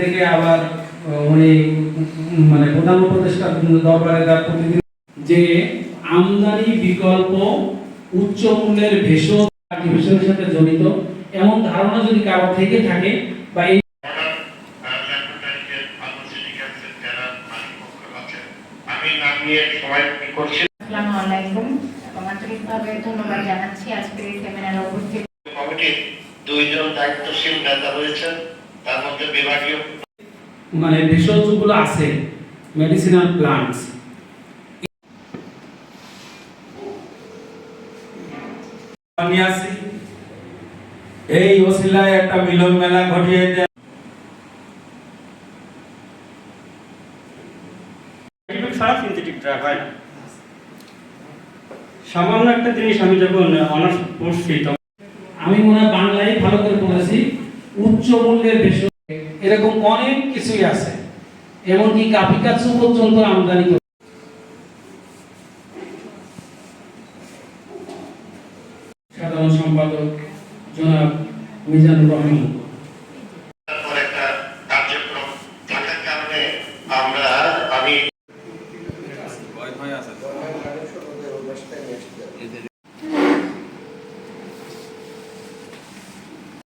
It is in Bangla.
থেকে আবার উনি মানে প্রধান উপদেষ্টা দরবারে তার প্রতিদিন যে আমদানি বিকল্প উচ্চ মূল্যের ভেষজ ভেষজের সাথে জড়িত, এমন ধারণা যদি কারও থেকে থাকে বা এই আসসালামু আলাইকুম। আন্তরিকভাবে ধন্যবাদ জানাচ্ছি। আজকের এই সেমিনারে উপস্থিত কমিটির দুইজন দায়িত্বশীল নেতা রয়েছেন। তার মধ্যে বিভাগীয় মানে ভেষজগুলো আছে মেডিসিনাল প্লান্টস নিয়ে আসি এই ওসিলায় একটা মিলন মেলা ঘটিয়ে ছাড়া সিনথেটিক ড্রাগ হয় না? সামান্য একটা জিনিস আমি যখন অনার্স পড়ছি আমি মনে হয় বাংলায় ভালো করে পড়েছি, উচ্চ মূল্যের বেশি এরকম অনেক কিছুই আছে। এমনকি কাপি কাছু পর্যন্ত আমদানি সাধারণ সম্পাদক জনাব মিজানুর রহমান। আমরা